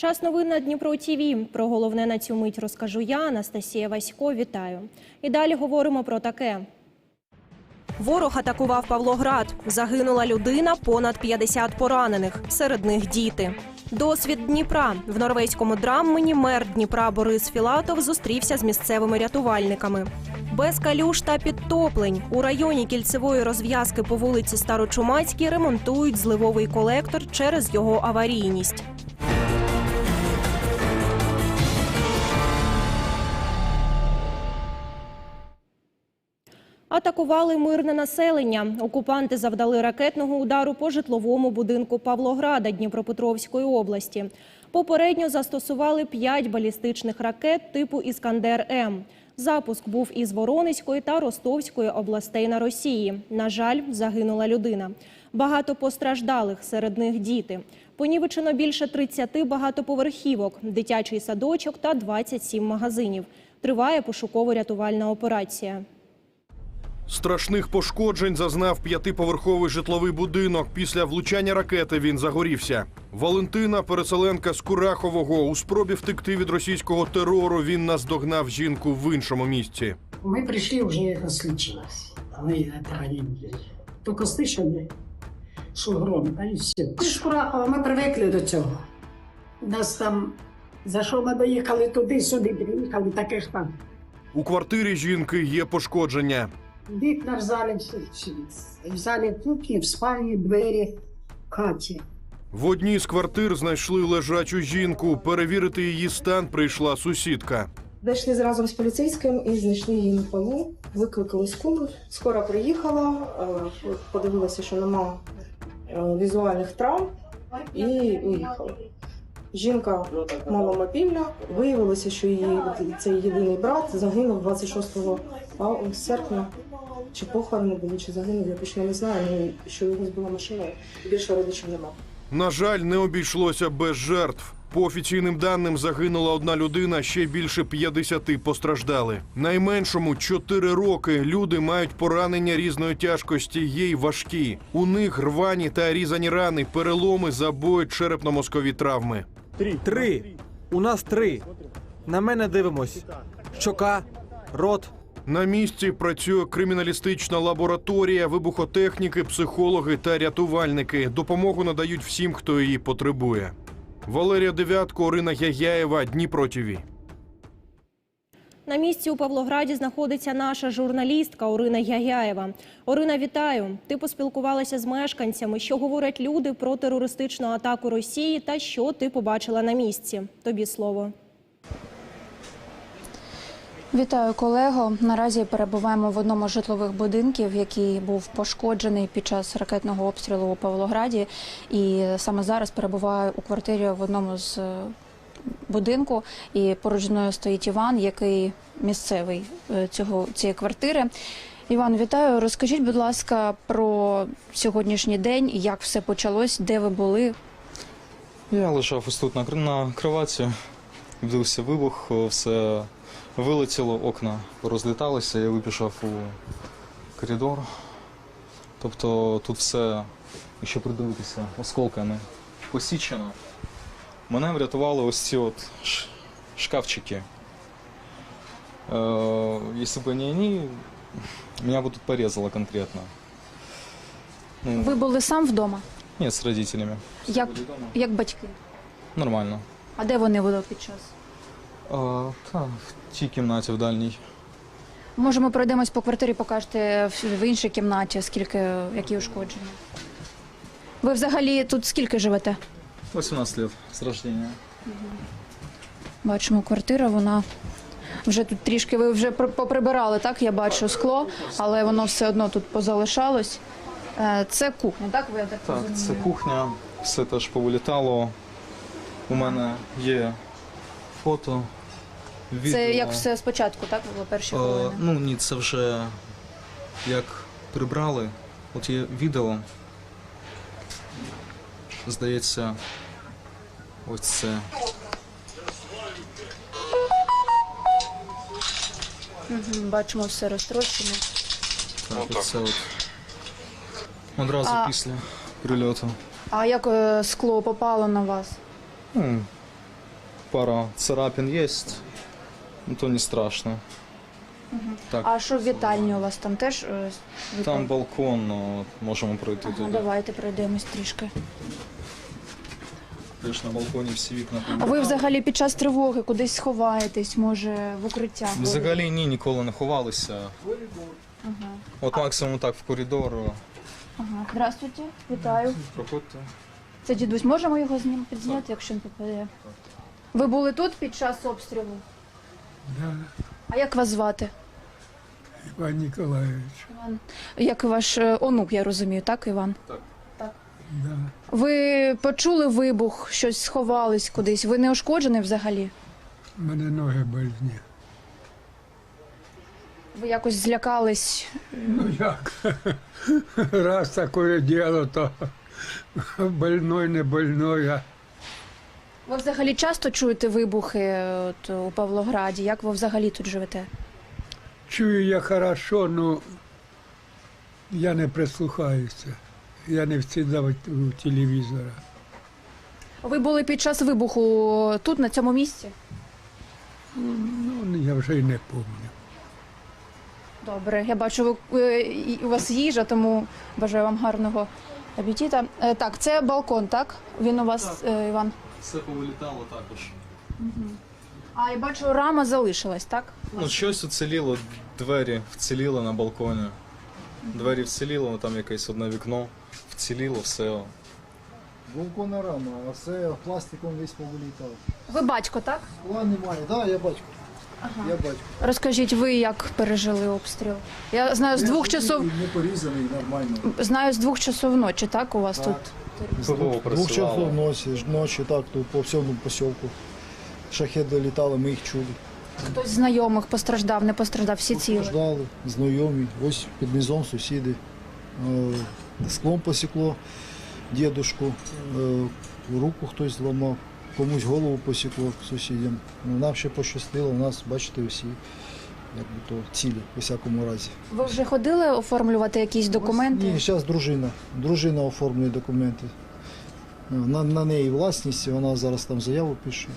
Час новин на Дніпро ТІВІ. Про головне на цю мить розкажу я, Анастасія Васько. Вітаю. І далі говоримо про таке. Ворог атакував Павлоград. Загинула людина, понад 50 поранених. Серед них діти. Досвід Дніпра в норвезькому драммені мер Дніпра Борис Філатов зустрівся з місцевими рятувальниками. Без калюш та підтоплень у районі кільцевої розв'язки по вулиці Старочумацькій ремонтують зливовий колектор через його аварійність. Атакували мирне населення. Окупанти завдали ракетного удару по житловому будинку Павлограда Дніпропетровської області. Попередньо застосували п'ять балістичних ракет типу Іскандер М. Запуск був із Воронезької та Ростовської областей на Росії. На жаль, загинула людина. Багато постраждалих, серед них діти. Понівечено більше 30 багатоповерхівок, дитячий садочок та 27 магазинів. Триває пошуково-рятувальна операція. Страшних пошкоджень зазнав п'ятиповерховий житловий будинок. Після влучання ракети він загорівся. Валентина, переселенка з Курахового, у спробі втекти від російського терору. Він наздогнав жінку в іншому місці. Мы пришли, уже это случилось. Мы этого не видели. Только слышали, что гром, да и все. Ти ж Курахова, ми привикли до цього. Нас там, за що ми доїхали туди, сюди, приїхали, таких там. У квартирі жінки є пошкодження. Вікна в залі, в залі кухні, в спальні, двері, в хаті. В одній з квартир знайшли лежачу жінку. Перевірити її стан прийшла сусідка. Дійшли разом з поліцейським і знайшли її на полу, викликали скору. Скоро приїхала, е, подивилася, що нема е, візуальних травм і уїхала. Жінка маломобільна, виявилося, що її цей єдиний брат загинув 26 ав- серпня. Чи похорони були, чи загинув, я точно не знаю, ну, що його збила машиною. Більше родичів нема. На жаль, не обійшлося без жертв. По офіційним даним загинула одна людина, ще більше 50 постраждали. Найменшому 4 роки люди мають поранення різної тяжкості, є й важкі. У них рвані та різані рани, переломи, забої, черепно-мозкові травми. Три. У нас три. На мене дивимось. Щока, рот. На місці працює криміналістична лабораторія, вибухотехніки, психологи та рятувальники. Допомогу надають всім, хто її потребує. Валерія Дев'ятко, Орина Яяєва, Дніпро ТІВІ. На місці у Павлограді знаходиться наша журналістка Орина Ягяєва. Орина, вітаю. Ти поспілкувалася з мешканцями. Що говорять люди про терористичну атаку Росії та що ти побачила на місці? Тобі слово. Вітаю колего. Наразі перебуваємо в одному з житлових будинків, який був пошкоджений під час ракетного обстрілу у Павлограді. І саме зараз перебуваю у квартирі в одному з е, будинку. І поруч мною стоїть Іван, який місцевий е, цього цієї квартири. Іван, вітаю. Розкажіть, будь ласка, про сьогоднішній день, як все почалось, де ви були, Я лежав ось тут на, кроваті, відбувся вибух, все вилетіло, окна розліталися, я вибіжав у коридор. Тобто тут все, якщо придивитися, осколками посічено. Мене врятували ось ці от шкафчики. Е, якщо б не вони, мене б тут порізало конкретно. Ну, ви були сам вдома? Ні, з родителями. Як, як батьки? Нормально. А де вони були під час? А, та, в тій кімнаті в дальній. Може, ми пройдемось по квартирі, покажете в в іншій кімнаті, скільки які ушкодження. Ви взагалі тут скільки живете? 18 лет з рождения. Бачимо, квартира, вона вже тут трішки ви вже пр- поприбирали, так? Я бачу скло, але воно все одно тут позалишалось. Е, Це кухня, так? Ви я так, Так, розумію? це кухня, все теж повилітало. У мене є фото. Відео. Це як все спочатку, так? Було перші Е, хвилини. ну ні, це вже як прибрали. От є відео. Здається, ось це. Мгм, Бачимо все розтрощено. Так, оце от. Одразу А- після прильоту. А як е, скло попало на вас? Ну, пара царапин есть, но то не страшно. Так, А що в вітальні у вас там теж? е, вікон? там балкон, но можемо пройти Ага, туди. давайте пройдемось трішки. Теж на балконі всі вікна. А ви взагалі під час тривоги кудись сховаєтесь, може, в укриття? Взагалі ні, ніколи не ховалися. Ага. От максимум так в коридор. Ага. Здравствуйте, вітаю. Проходьте. Це дідусь, можемо його знім підзняти, якщо він попаде? Ви були тут під час обстрілу? Да, А як вас звати? Иван Николаевич, Іван. Як ваш е, онук, я розумію, так, Іван? да. Ви почули вибух, щось сховались кудись. Ви не ушкоджений взагалі? У мене ноги больні. Ви якось злякались? Ну як? Раз таке діло, то больной, не больной, а Ви взагалі часто чуєте вибухи е, от, у Павлограді? Як ви взагалі тут живете? чую я хорошо, ну я не прислухаюся. Я не всегда у телевізора. Ви були під час вибуху тут, на цьому місці? Ну, я вже й не пам'ятаю. Добре, я бачу, ви, е, у вас їжа, тому бажаю вам гарного апетита. Е, Так, це балкон, так? Він у вас, е, Іван. Все повилітало також. А я бачу, рама залишилась, так? Ну, щось уціліло, двері вціліли на балконі. Двері вціліло, там якесь одне вікно вціліло, все. Балконна рама, а все пластиком весь повилітав. Ви батько, так? Скла немає, так, да, я батько. Я батько. Розкажіть, ви як пережили обстріл? Я знаю з двох часов. Не порізаний, нормально. Знаю з двох часов ночі, так? У вас Так. тут ПВО З двох працювало. часов ночі, ночі, так, тут по всьому посілку. Шахеди літали, ми їх чули. хтось з знайомих постраждав, не постраждав, всі цілі. Ждали, знайомі, ось під низом сусіди. Е, Склом посікло дідушку, е, руку хтось зламав, комусь голову посікло сусідям. Ну, Нам ще пощастило, у нас, бачите, усі якби то цілі, у всякому разі. Ви вже ходили оформлювати якісь документи? Ні, зараз дружина. Дружина оформлює документи. На, на неї власність, вона зараз там заяву пише.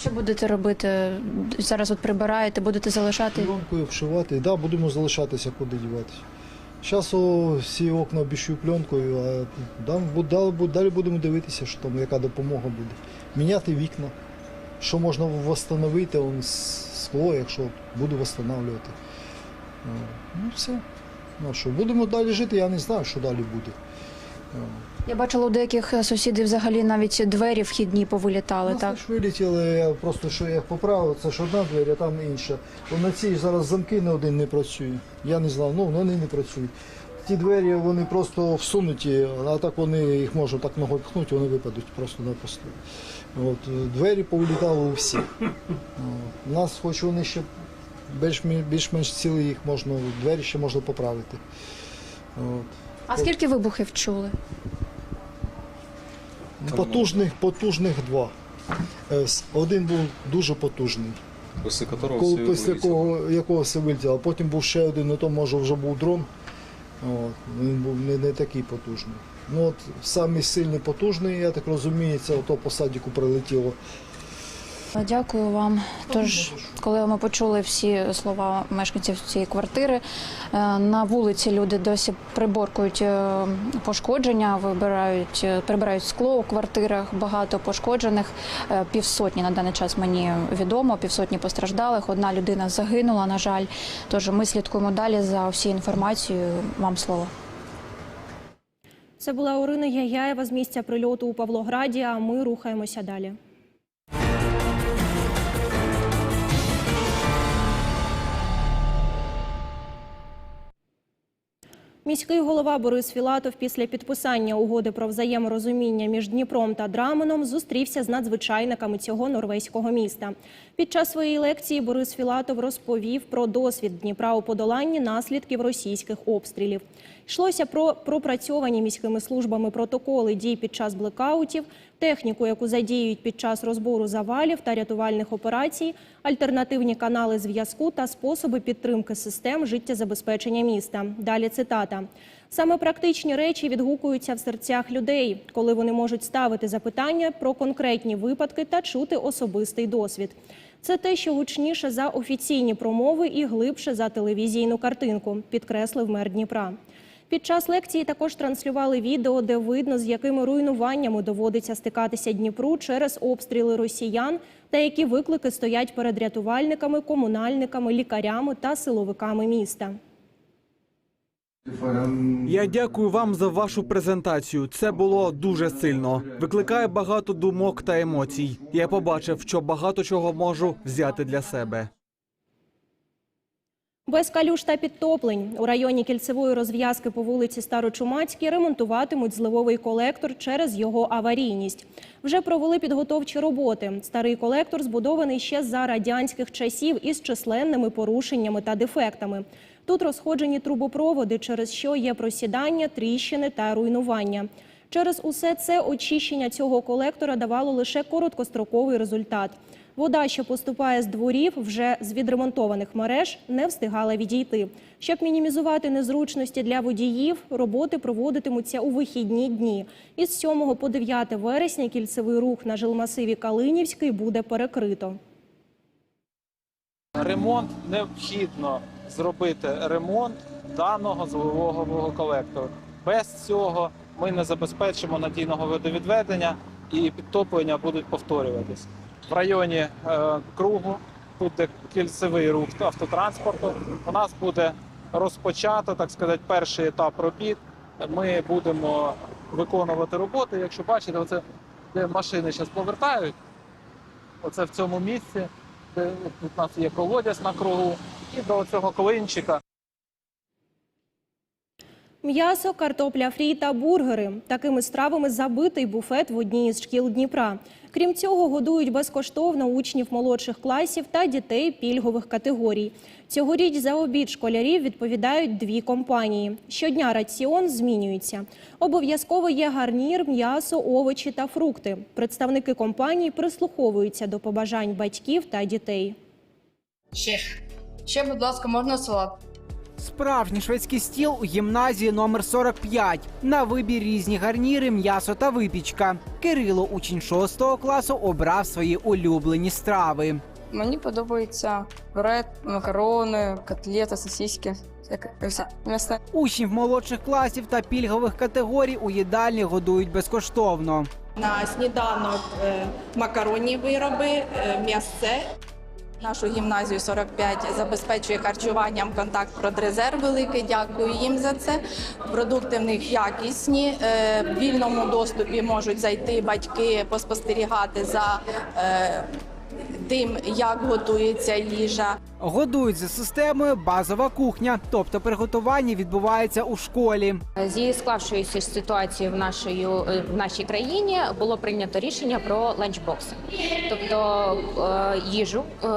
Що будете робити? Зараз от прибираєте, будете залишати? Пленкою вшивати. Так, да, будемо залишатися, куди діватися. Зараз всі окна обіщую пленкою, а далі будемо дивитися, що там, яка допомога буде. Міняти вікна. Що можна встановити, он, скло, якщо буду встановлювати. Ну все. Ну, що, будемо далі жити, я не знаю, що далі буде. Я бачила у деяких е, сусідів взагалі навіть двері вхідні повилітали, Нас так? теж вилетіли, я просто що я поправив, це ж одна двері, а там інша. На цій зараз замки не один не працює. Я не знав, ну вони не працюють. Ті двері вони просто всунуті, а так вони їх можна так ногою пхнути, вони випадуть просто на напросто. От, е, двері повилітали у всіх. У нас, хоч вони ще більш-менш більш цілі, їх можна, двері ще можна поправити. От. А скільки вибухів чули? Потужних, потужних два. Е, Один був дуже потужний. Після которого Коли все після кого, якого все вилетіло. Потім був ще один, ну то може вже був дрон. От, він був не, не такий потужний. Ну от самий сильний потужний, я так розумію, це ото по садіку прилетіло. Дякую вам. Тож, коли ми почули всі слова мешканців цієї квартири, е, на вулиці люди досі приборкують е, пошкодження, вибирають, е, прибирають скло у квартирах. Багато пошкоджених. Півсотні на даний час мені відомо, півсотні постраждалих. Одна людина загинула, на жаль. Тож ми слідкуємо далі за всією інформацією. Вам слово. Це була Орина Яяєва з місця прильоту у Павлограді. А ми рухаємося далі. Міський голова Борис Філатов після підписання угоди про взаєморозуміння між Дніпром та Драменом зустрівся з надзвичайниками цього норвезького міста. Під час своєї лекції Борис Філатов розповів про досвід Дніпра у подоланні наслідків російських обстрілів. Йшлося про пропрацьовані міськими службами протоколи дій під час блекаутів, техніку, яку задіюють під час розбору завалів та рятувальних операцій, альтернативні канали зв'язку та способи підтримки систем життєзабезпечення міста. Далі цитата. Саме практичні речі відгукуються в серцях людей, коли вони можуть ставити запитання про конкретні випадки та чути особистий досвід. Це те, що гучніше за офіційні промови і глибше за телевізійну картинку, підкреслив мер Дніпра. Під час лекції також транслювали відео, де видно, з якими руйнуваннями доводиться стикатися Дніпру через обстріли росіян та які виклики стоять перед рятувальниками, комунальниками, лікарями та силовиками міста. Я дякую вам за вашу презентацію. Це було дуже сильно. Викликає багато думок та емоцій. Я побачив, що багато чого можу взяти для себе. Без калюш та підтоплень у районі кільцевої розв'язки по вулиці Старочумацькій ремонтуватимуть зливовий колектор через його аварійність. Вже провели підготовчі роботи. Старий колектор збудований ще за радянських часів із численними порушеннями та дефектами. Тут розходжені трубопроводи, через що є просідання, тріщини та руйнування. Через усе це очищення цього колектора давало лише короткостроковий результат. Вода, що поступає з дворів, вже з відремонтованих мереж, не встигала відійти. Щоб мінімізувати незручності для водіїв, роботи проводитимуться у вихідні дні. Із 7 по 9 вересня кільцевий рух на жилмасиві Калинівський буде перекрито. ремонт необхідно зробити ремонт даного зливового колектору. Без цього ми не забезпечимо надійного водовідведення і підтоплення будуть повторюватись. В районі е, кругу, тут де кільцевий рух автотранспорту, у нас буде розпочато, так сказати, перший етап робіт. Ми будемо виконувати роботи. Якщо бачите, оце де машини зараз повертають, оце в цьому місці де у нас є колодязь на кругу, і до цього клинчика М'ясо, картопля фрі та бургери. Такими стравами забитий буфет в одній із шкіл Дніпра. Крім цього, годують безкоштовно учнів молодших класів та дітей пільгових категорій. Цьогоріч за обід школярів відповідають дві компанії. Щодня раціон змінюється. Обов'язково є гарнір, м'ясо, овочі та фрукти. Представники компаній прислуховуються до побажань батьків та дітей. Ще. Ще, будь ласка, можна салат. Справжній шведський стіл у гімназії номер 45. На вибір різні гарніри, м'ясо та випічка. Кирило, учень 6 класу, обрав свої улюблені страви. Мені подобається пюре, макарони, котлета, сосиски. Учнів молодших класів та пільгових категорій у їдальні годують безкоштовно. На сніданок е, макаронні вироби, е, м'ясце. Нашу гімназію 45 забезпечує харчуванням контакт Продрезерв великий. Дякую їм за це. Продукти в них якісні. е, В вільному доступі можуть зайти батьки, поспостерігати за е, тим, як готується їжа. Годують за системою базова кухня, тобто приготування відбувається у школі. Зі склавшоюся ситуацією в нашій, в нашій країні було прийнято рішення про ланчбокси. Тобто е, їжу е,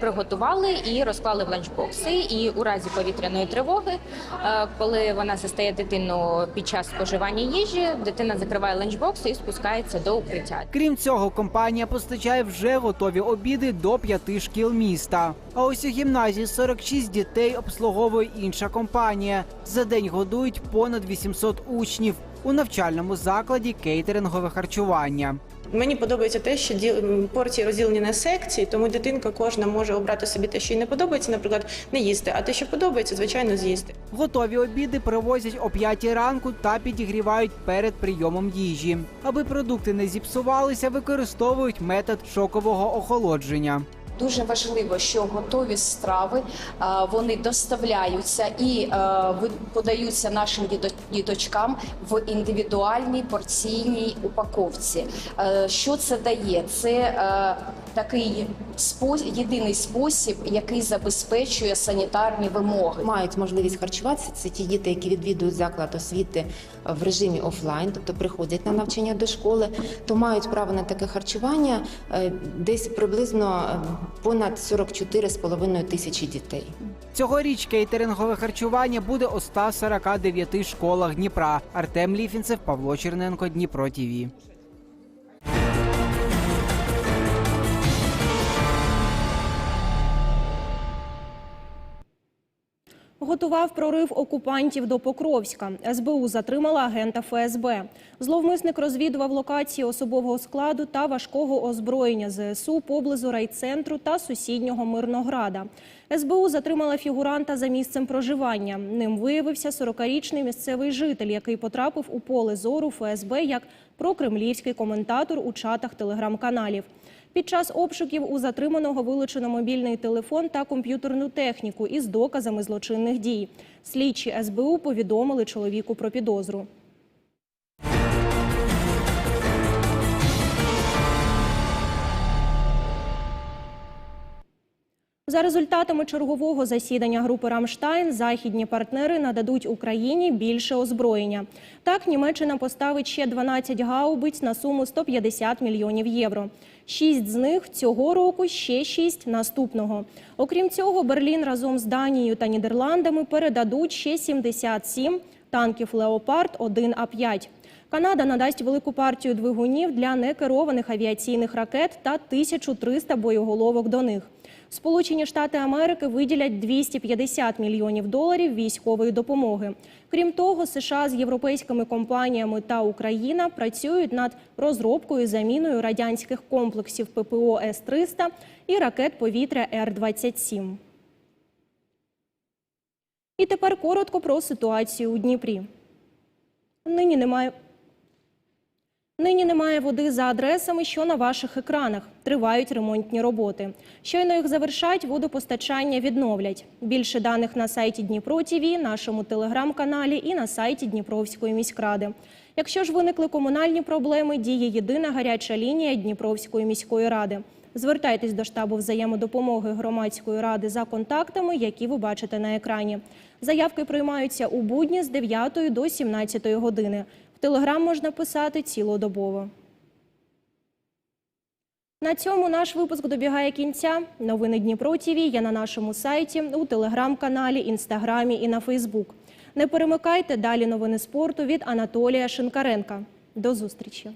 приготували і розклали в ланчбокси. І у разі повітряної тривоги, е, коли вона застає дитину під час споживання їжі, дитина закриває ланчбокси і спускається до укриття. Крім цього, компанія постачає вже готові обіди до п'яти шкіл міста. А ось у гімназії 46 дітей обслуговує інша компанія. За день годують понад 800 учнів. У навчальному закладі кейтерингове харчування. Мені подобається те, що порції розділені на секції, тому дитинка кожна може обрати собі те, що їй не подобається, наприклад, не їсти, а те, що подобається, звичайно, з'їсти. Готові обіди привозять о 5 ранку та підігрівають перед прийомом їжі. Аби продукти не зіпсувалися, використовують метод шокового охолодження. Дуже важливо, що готові страви вони доставляються і подаються нашим діточкам в індивідуальній порційній упаковці. Е, Що це дає? Це е, такий спосіб, єдиний спосіб, який забезпечує санітарні вимоги. Мають можливість харчуватися. Це ті діти, які відвідують заклад освіти в режимі офлайн, тобто приходять на навчання до школи, то мають право на таке харчування е, десь приблизно е, понад 44,5 тисячі дітей. Цьогоріч кейтерингове харчування буде у 149 школах Дніпра. Артем Ліфінцев, Павло Черненко, Дніпро ТІВІ. Готував прорив окупантів до Покровська. СБУ затримала агента ФСБ. Зловмисник розвідував локації особового складу та важкого озброєння ЗСУ поблизу райцентру та сусіднього Мирнограда. СБУ затримала фігуранта за місцем проживання. Ним виявився 40-річний місцевий житель, який потрапив у поле зору ФСБ як прокремлівський коментатор у чатах телеграм-каналів. Під час обшуків у затриманого вилучено мобільний телефон та комп'ютерну техніку із доказами злочинних дій. Слідчі СБУ повідомили чоловіку про підозру. За результатами чергового засідання групи Рамштайн західні партнери нададуть Україні більше озброєння. Так, Німеччина поставить ще 12 гаубиць на суму 150 мільйонів євро. Шість з них цього року, ще шість наступного. Окрім цього, Берлін разом з Данією та Нідерландами передадуть ще 77 танків Леопард 1 А 5 Канада надасть велику партію двигунів для некерованих авіаційних ракет та 1300 боєголовок до них. Сполучені Штати Америки виділять 250 мільйонів доларів військової допомоги. Крім того, США з європейськими компаніями та Україна працюють над розробкою і заміною радянських комплексів ППО С-300 і ракет повітря Р-27. І тепер коротко про ситуацію у Дніпрі. Нині немає. Нині немає води за адресами, що на ваших екранах. Тривають ремонтні роботи. Щойно їх завершать, водопостачання відновлять. Більше даних на сайті Дніпро ТІВІ, нашому телеграм-каналі і на сайті Дніпровської міськради. Якщо ж виникли комунальні проблеми, діє єдина гаряча лінія Дніпровської міської ради. Звертайтесь до штабу взаємодопомоги громадської ради за контактами, які ви бачите на екрані. Заявки приймаються у будні з 9 до 17 години. Телеграм можна писати цілодобово. На цьому наш випуск добігає кінця. Новини Дніпро ТІВІ є на нашому сайті, у телеграм-каналі, інстаграмі і на Фейсбук. Не перемикайте далі новини спорту від Анатолія Шинкаренка. До зустрічі.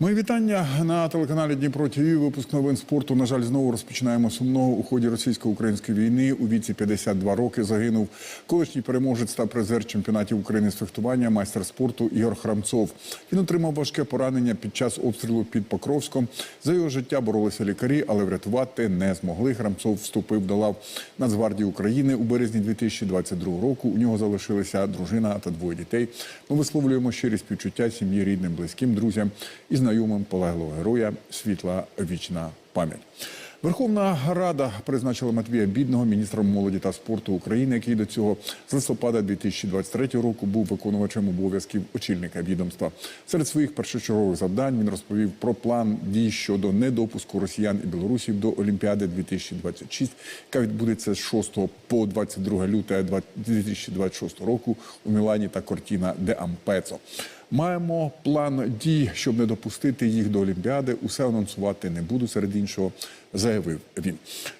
Мої вітання на телеканалі Дніпро ТВ. Випуск новин спорту. На жаль, знову розпочинаємо сумного у ході російсько-української війни. У віці 52 роки загинув колишній переможець та призер чемпіонатів України з фехтування, майстер спорту Ігор Храмцов. Він отримав важке поранення під час обстрілу під Покровськом. За його життя боролися лікарі, але врятувати не змогли. Храмцов вступив до лав Нацгвардії України у березні 2022 року. У нього залишилися дружина та двоє дітей. Ми висловлюємо щирі співчуття сім'ї, рідним, близьким, друзям і знайомим полеглого героя світла вічна пам'ять. Верховна Рада призначила Матвія Бідного міністром молоді та спорту України, який до цього з листопада 2023 року був виконувачем обов'язків очільника відомства. Серед своїх першочергових завдань він розповів про план дій щодо недопуску росіян і білорусів до Олімпіади 2026, яка відбудеться з 6 по 22 лютого 2026 року у Мілані та Кортіна де Ампецо. Маємо план дій, щоб не допустити їх до Олімпіади. Усе анонсувати не буду. Серед іншого заявив він.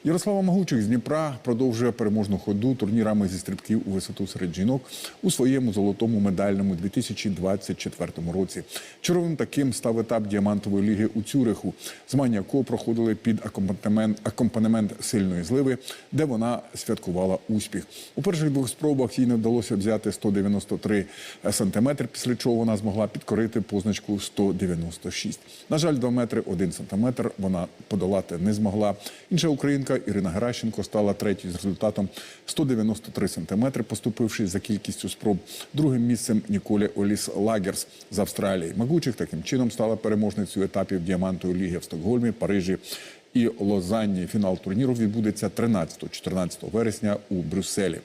Ярослава Магучих з Дніпра продовжує переможну ходу турнірами зі стрибків у висоту серед жінок у своєму золотому медальному 2024 році. Черговим таким став етап діамантової ліги у Цюриху, змагання якого проходили під акомпанемент, акомпанемент сильної зливи, де вона святкувала успіх. У перших двох спробах їй не вдалося взяти 193 сантиметри, після чого вона змогла підкорити позначку 196. На жаль, 2 метри 1 сантиметр вона подолати не змогла. Інша українка Ірина Геращенко стала третьою з результатом 193 сантиметри, поступивши за кількістю спроб. Другим місцем Ніколі Оліс Лагерс з Австралії. Магучих таким чином стала переможницею етапів діамантової ліги в Стокгольмі, Парижі. І Лозанні фінал турніру відбудеться 13-14 вересня у Брюсселі.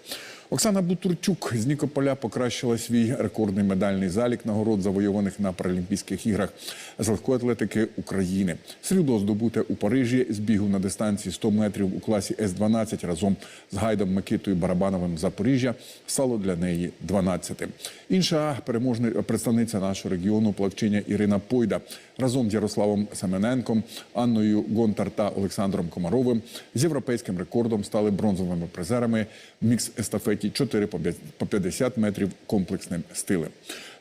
Оксана Бутурчук з Нікополя покращила свій рекордний медальний залік нагород, завойованих на Паралімпійських іграх з легкої атлетики України. Срібло здобуте у Парижі з бігу на дистанції 100 метрів у класі С-12 разом з Гайдом Микитою Барабановим Запоріжжя стало для неї 12. Інша переможна представниця нашого регіону плавчиня Ірина Пойда разом з Ярославом Семененком, Анною Гонтар та Олександром Комаровим з європейським рекордом стали бронзовими призерами в мікс-естафеті 4 по 50 метрів комплексним стилем.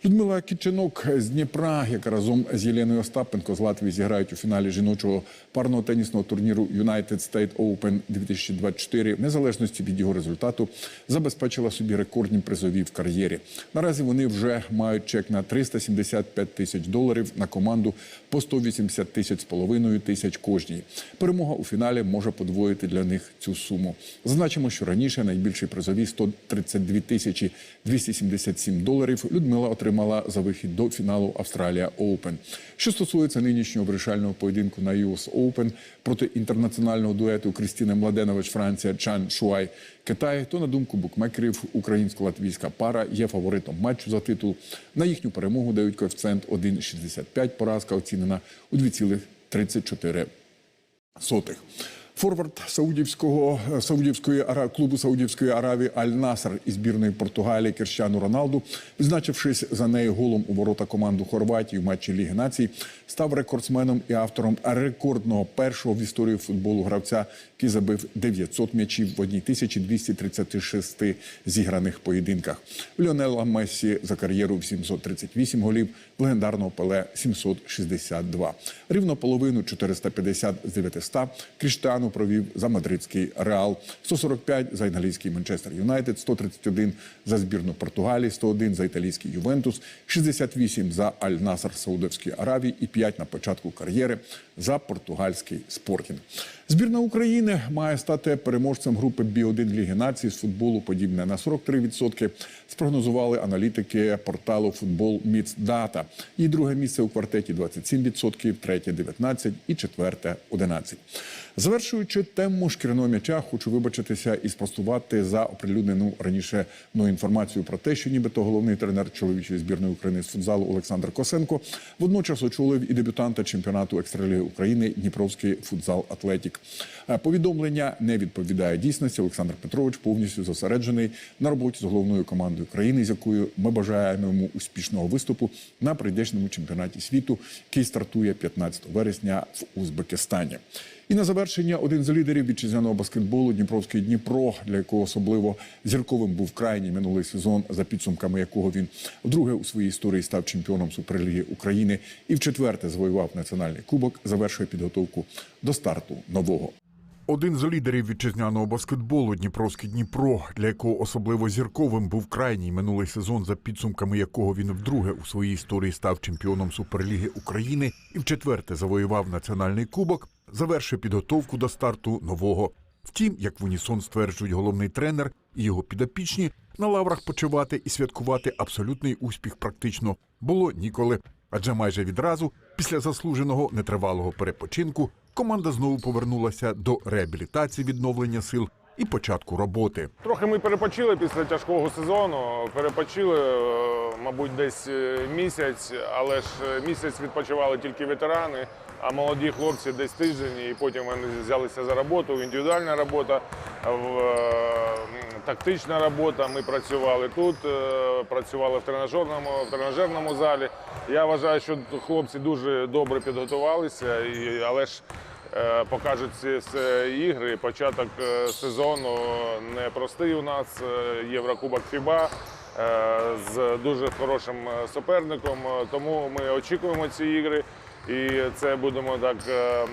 Людмила Кіченок з Дніпра, яка разом з Єленою Остапенко з Латвії зіграють у фіналі жіночого парного тенісного турніру United State Open 2024, в незалежності від його результату, забезпечила собі рекордні призові в кар'єрі. Наразі вони вже мають чек на 375 тисяч доларів на команду по 180 тисяч з половиною тисяч кожній. Перемога у фіналі може подвоїти для них цю суму. Зазначимо, що раніше найбільший призові 132 тисячі 277 доларів Людмила отримала за вихід до фіналу Австралія Оупен. Що стосується нинішнього вирішального поєдинку на US Open проти інтернаціонального дуету Крістіни Младенович Франція Чан Шуай Китай, то на думку букмекерів українсько-латвійська пара є фаворитом матчу за титул. На їхню перемогу дають коефіцієнт 1,65, поразка оцінена у 2,34 сотих. Форвард саудівського саудівської ара клубу Саудівської Аравії Аль Наср із збірної Португалії Керщану Роналду, відзначившись за нею голом у ворота команду Хорватії в матчі Ліги Націй, став рекордсменом і автором рекордного першого в історії футболу гравця, який забив 900 м'ячів в 1236 зіграних поєдинках. Ліонела Мессі за кар'єру в 738 голів, легендарного Пеле 762. Рівно половину 450 з 900 Кріштану провів за мадридський Реал, 145 за англійський Манчестер Юнайтед, 131 за збірну Португалії, 101 за італійський Ювентус, 68 за Аль Наср Саудовської Аравії і 5 на початку кар'єри за португальський спортінг. Збірна України має стати переможцем групи Бі-1 Ліги націй з футболу, подібне на 43%. Спрогнозували аналітики порталу Футбол Міцдата. І друге місце у квартеті 27%, третє 19% і четверте 11%. Завершуючи тему шкіряного м'яча, хочу вибачитися і спростувати за оприлюднену раніше мною інформацію про те, що нібито головний тренер чоловічої збірної України з футзалу Олександр Косенко водночас очолив і дебютанта чемпіонату екстраліги України Дніпровський футзал Атлетік. Е, Повідомлення не відповідає дійсності. Олександр Петрович повністю зосереджений на роботі з головною командою країни, з якою ми бажаємо йому успішного виступу на прийдешньому чемпіонаті світу, який стартує 15 вересня в Узбекистані. І на завершення один з лідерів вітчизняного баскетболу Дніпровський Дніпро, для якого особливо зірковим був крайній минулий сезон, за підсумками якого він вдруге у своїй історії став чемпіоном Суперліги України і вчетверте завоював національний кубок, завершує підготовку до старту нового. Один з лідерів вітчизняного баскетболу Дніпровський Дніпро, для якого особливо зірковим був крайній минулий сезон, за підсумками якого він вдруге у своїй історії став чемпіоном Суперліги України і вчетверте завоював національний кубок, завершує підготовку до старту нового. Втім, як в унісон стверджують головний тренер і його підопічні, на лаврах почувати і святкувати абсолютний успіх практично було ніколи. Адже майже відразу, після заслуженого нетривалого перепочинку, команда знову повернулася до реабілітації відновлення сил і початку роботи. Трохи ми перепочили після тяжкого сезону. Перепочили, е, мабуть, десь е, місяць, але ж е, місяць відпочивали тільки ветерани, а молоді хлопці десь тиждень, і потім вони взялися за роботу. Індивідуальна робота, в- е, тактична робота. Ми працювали тут, е, працювали в тренажерному, в тренажерному залі. Я вважаю, що хлопці дуже добре підготувалися, і, але ж Е, покажуть ці ігри. Початок е, сезону непростий у нас. е, Єврокубок ФІБА е, з дуже хорошим е, суперником. Е, Тому ми очікуємо ці ігри. І це будемо так е,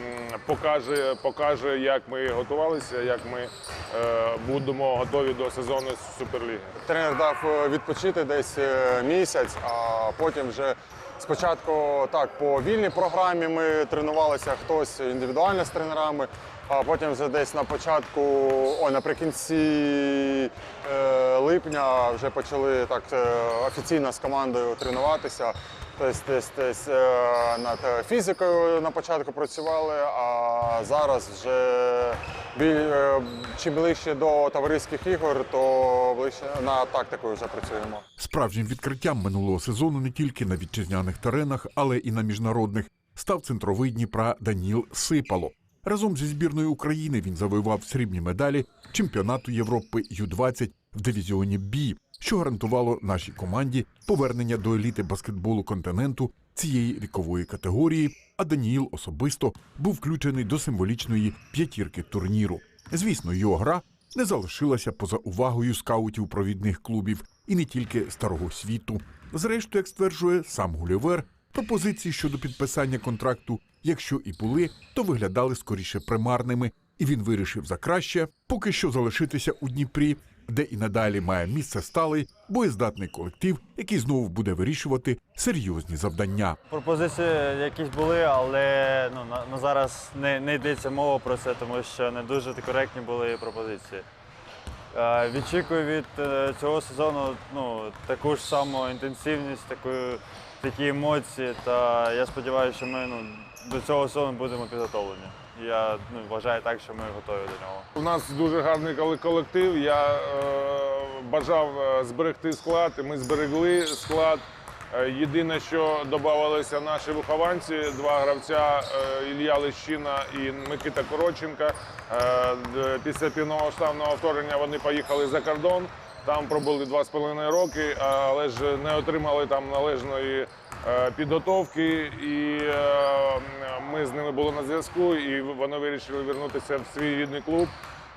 покаже, покаже, як ми готувалися, як ми е, будемо готові до сезону Суперліги. Тренер дав е, відпочити десь місяць, а потім вже спочатку так по вільній програмі ми тренувалися хтось індивідуально з тренерами, а потім вже десь на початку, ой, наприкінці е, липня вже почали так офіційно з командою тренуватися. Десь, десь е, над фізикою на початку працювали, а зараз вже е, чим ближче до товариських ігор, то ближче на тактику вже працюємо. Справжнім відкриттям минулого сезону не тільки на вітчизняних теренах, але і на міжнародних став центровий Дніпра Даніл Сипало. Разом зі збірною України він завоював срібні медалі чемпіонату Європи Ю-20 в дивізіоні Бі, що гарантувало нашій команді повернення до еліти баскетболу континенту цієї вікової категорії. А Даніїл особисто був включений до символічної п'ятірки турніру. Звісно, його гра не залишилася поза увагою скаутів провідних клубів і не тільки старого світу. Зрештою, як стверджує сам Гулівер, пропозиції щодо підписання контракту, якщо і були, то виглядали скоріше примарними, і він вирішив за краще поки що залишитися у Дніпрі, де і надалі має місце сталий боєздатний колектив, який знову буде вирішувати серйозні завдання. Пропозиції якісь були, але ну, на, на зараз не, не йдеться мова про це, тому що не дуже коректні були пропозиції. Е, відчікую від е, цього сезону ну, таку ж саму інтенсивність, таку, такі емоції. Та я сподіваюся, що ми ну, до цього сезону будемо підготовлені. Я ну, вважаю так, що ми готові до нього. У нас дуже гарний колектив. Я е, бажав е, зберегти склад, і ми зберегли склад. Е, Єдине, що додавалися наші вихованці, два гравця е, Ілля Лещина і Микита Коротченка. Д- Після півномасштабного вторгнення вони поїхали за кордон. Там пробули два з половиною роки, але ж не отримали там належної підготовки. І ми з ними були на зв'язку, і вони вирішили вернутися в свій рідний клуб.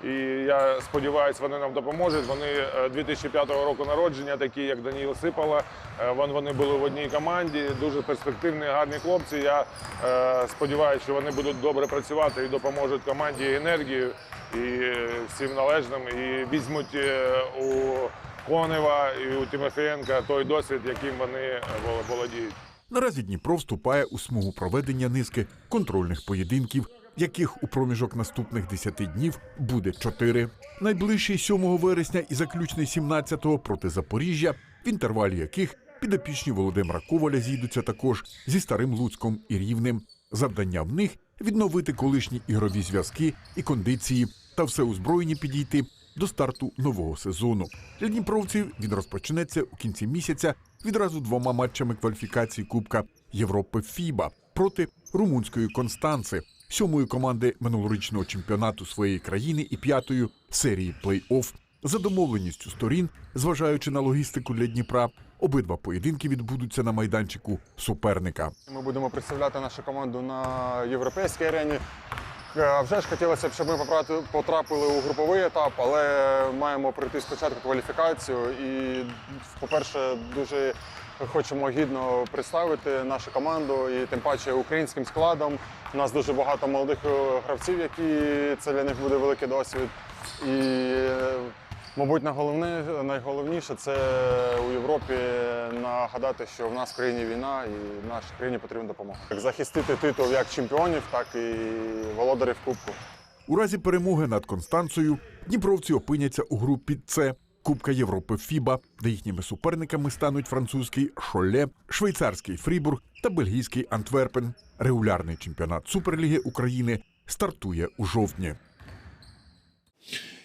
І я сподіваюся, вони нам допоможуть. Вони е, 2005 року народження, такі як Даніїл Сипала. Е, Вони були в одній команді, дуже перспективні, гарні хлопці. Я е, сподіваюся, що вони будуть добре працювати і допоможуть команді енергію і е, всім належним. І візьмуть е, у Конева і у Тимофієнка той досвід, яким вони е, володіють. Наразі Дніпро вступає у смугу проведення низки контрольних поєдинків, яких у проміжок наступних 10 днів буде 4. Найближчий 7 вересня і заключний 17-го проти Запоріжжя, в інтервалі яких підопічні Володимира Коваля зійдуться також зі старим Луцьком і Рівнем. Завдання в них відновити колишні ігрові зв'язки і кондиції та все озброєні підійти до старту нового сезону. Для дніпровців він розпочнеться у кінці місяця відразу двома матчами кваліфікації Кубка Європи ФІБА проти румунської Констанци, сьомої команди минулорічного чемпіонату своєї країни і п'ятої серії плей-офф. За домовленістю сторін, зважаючи на логістику для Дніпра, обидва поєдинки відбудуться на майданчику суперника. Ми будемо представляти нашу команду на європейській арені. Е, вже ж хотілося б, щоб ми потрапили у груповий етап, але маємо пройти спочатку кваліфікацію. І, по-перше, дуже хочемо гідно представити нашу команду і тим паче українським складом. У нас дуже багато молодих е, гравців, які це для них буде великий досвід. І, е, мабуть, найголовніше це у Європі нагадати, що в нас в країні війна і нашій країні потрібна допомога. Захистити титул як чемпіонів, так і володарів Кубку. У разі перемоги над Констанцією дніпровці опиняться у групі С Кубка Європи ФІБА, де їхніми суперниками стануть французький Шоле, швейцарський Фрібург та бельгійський Антверпен. Регулярний чемпіонат Суперліги України стартує у жовтні.